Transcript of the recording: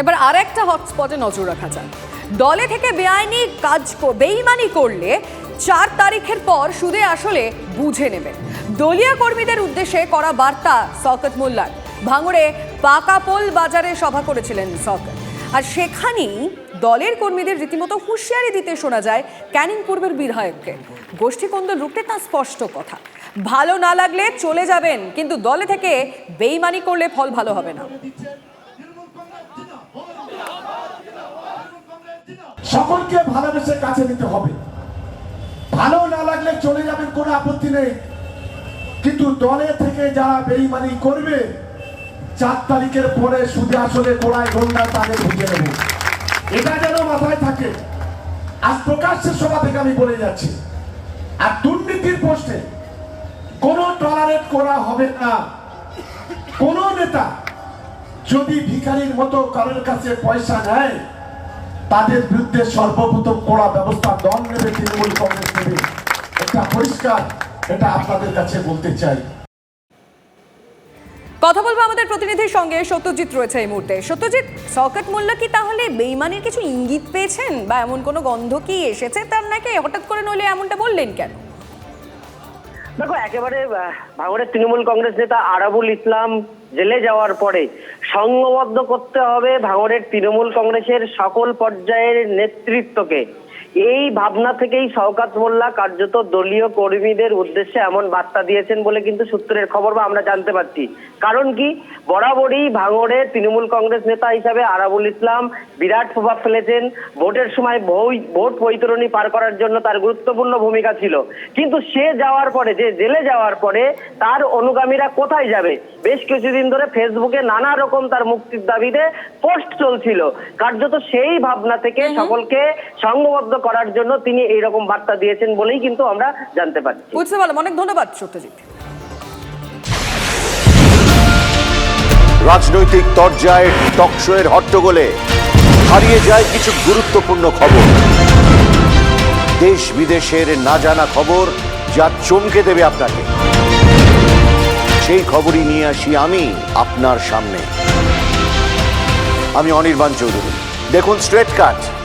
এবার আর একটা হটস্পটে নজর রাখা যাক। দলে থেকে বেআইনি কাজ বেইমানি করলে চার তারিখের পর সুদে আসলে বুঝে নেবেন দলীয় কর্মীদের উদ্দেশ্যে করা বার্তা শওকত মোল্লার। ভাঙড়ে পাকাপোল বাজারে সভা করেছিলেন শওকত। আর সেখানেই দলের কর্মীদের রীতিমতো হুঁশিয়ারি দিতে শোনা যায় ক্যানিং পূর্বের বিধায়ককে। গোষ্ঠীকন্দল রুখতে তা স্পষ্ট কথা। ভালো না লাগলে চলে যাবেন, কিন্তু দলে থেকে বেইমানি করলে ফল ভালো হবে না। সকলকে ভালোবেসে কাছে নিতে হবে। ভালো না লাগলে চলে যাবেন, কোনো আপত্তি নেই। কিন্তু দলে থেকে যারা বেইমানি করবে, চার তারিখের পরে সুদে আসলে কোড়ায় গন্ডা তাদের বুঝে নেব এটা যেন মাথায় থাকে। আজ প্রকাশ্যের সভা থেকে আমি বলে যাচ্ছি, আর দুর্নীতির পোস্টে কোনো টলারেট করা হবে না। কোনো নেতা যদি ভিখারির মতো কারোর কাছে পয়সা নেয় তাদের বিরুদ্ধে সর্বপ্রথম কড়া ব্যবস্থা দল নেবে তৃণমূল কংগ্রেস নেবে। এটা পরিষ্কার, এটা আপনাদের কাছে বলতে চাই। কথা বলব আমাদের প্রতিনিধির সঙ্গে, সত্যজিৎ রয়েছে এই মুহূর্তে। সত্যজিৎ সকেট মোল্লা কি তাহলে বেইমানের কিছু ইঙ্গিত পেয়েছেন? বা এমন কোনো গন্ধ কি এসেছে? তার নাকি হঠাৎ করে নইলে এমনটা বললেন কেন? দেখো, একেবারে ভাগরের তৃণমূল কংগ্রেস নেতা আরাবুল ইসলাম জেলে যাওয়ার পরে সংঘবদ্ধ করতে হবে ভাঙরের তৃণমূল কংগ্রেসের সকল পর্যায়ের নেতৃত্বকে। এই ভাবনা থেকেই শওকাত মোল্লা কার্যত দলীয় কর্মীদের উদ্দেশ্যে এমন বার্তা দিয়েছেন বলে কিন্তু সূত্রের খবর বা আমরা জানতে পারছি। কারণ কি? বরাবরই ভাঙড়ে তৃণমূল কংগ্রেস নেতা হিসাবে আরাবুল ইসলাম বিরাট প্রভাব ফেলেছেন। ভোটের সময় ভোট বৈতরণী পার করার জন্য তার গুরুত্বপূর্ণ ভূমিকা ছিল। কিন্তু সে যাওয়ার পরে যে জেলে যাওয়ার পরে তার অনুগামীরা কোথায় যাবে? বেশ কিছুদিন ধরে ফেসবুকে নানা রকম তার মুক্তির দাবিতে পোস্ট চলছিল। কার্যত সেই ভাবনা থেকে সকলকে সংঘবদ্ধ করার জন্য তিনি এই রকম বার্তা দিয়েছেন বলেই কিন্তু আমরা জানতে পারছি। বুঝতে পারলাম অনেক ধন্যবাদ সত্যজিৎ। রাজনৈতিক তরজায় টকশোয়ের হট্টগোলে হারিয়ে যায় কিছু গুরুত্বপূর্ণ খবর। দেশ বিদেশের না জানা খবর যা চমকে দেবে আপনাকে। সেই খবরই নিয়ে আসি আমি আপনার সামনে। আমি অনির্বাণ চৌধুরী। দেখুন স্ট্রেট কাট।